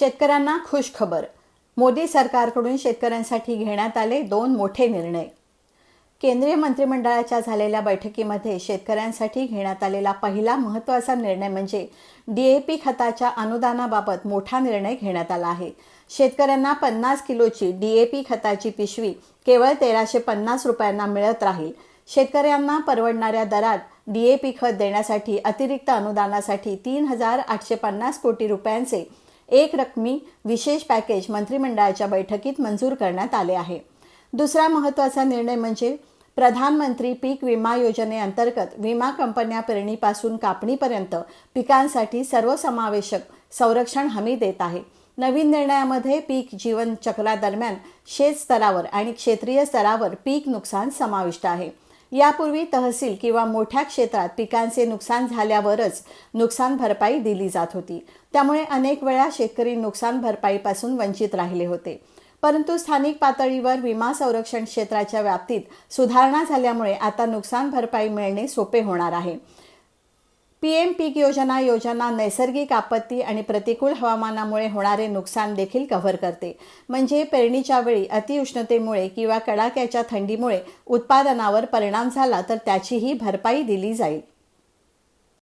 शेतकऱ्यांना खुश खबर. मोदी सरकारकडून शेतकऱ्यांसाठी घेण्यात आले दोन मोठे निर्णय. केंद्रीय मंत्रिमंडळाच्या झालेल्या बैठकीमध्ये शेतकऱ्यांसाठी घेण्यात आलेला पहिला महत्त्वाचा निर्णय म्हणजे डीएपी खताच्या अनुदानाबाबत मोठा निर्णय घेण्यात आला आहे. शेतकऱ्यांना पन्नास किलोची डीएपी खताची पिशवी केवळ तेराशे पन्नास रुपयांना मिळत राहील. शेतकऱ्यांना परवडणाऱ्या दरात डीएपी खत देण्यासाठी अतिरिक्त अनुदानासाठी तीन हजार आठशे पन्नास कोटी रुपयांचे एक रकमी विशेष पॅकेज मंत्रिमंडळाच्या बैठकीत मंजूर करण्यात आले आहे. दुसरा महत्त्वाचा निर्णय म्हणजे प्रधानमंत्री पीक विमा योजनेअंतर्गत विमा कंपन्या पेरणीपासून कापणीपर्यंत पिकांसाठी सर्वसमावेशक संरक्षण हमी देत आहे. नवीन निर्णयामध्ये पीक जीवन चक्रादरम्यान शेत स्तरावर आणि क्षेत्रीय स्तरावर पीक नुकसान समाविष्ट आहे. यापूर्वी तहसील किंवा मोठ्या क्षेत्रात पिकांचे नुकसान झाल्यावरच नुकसान भरपाई दिली जात होती. त्यामुळे अनेक वेळा शेतकरी नुकसान भरपाईपासून वंचित राहिले होते. परंतु स्थानिक पातळीवर विमा संरक्षण क्षेत्राच्या व्याप्तीत सुधारणा झाल्यामुळे आता नुकसान भरपाई मिळणे सोपे होणार आहे. पी एम पीक योजना योजना नैसर्गिक आपत्ती आणि प्रतिकूल हवामानामुळे होणारे नुकसान देखील कव्हर करते. म्हणजे पेरणीच्या वेळी अतिउष्णतेमुळे किंवा कडाक्याच्या थंडीमुळे उत्पादनावर परिणाम झाला तर त्याचीही भरपाई दिली जाईल.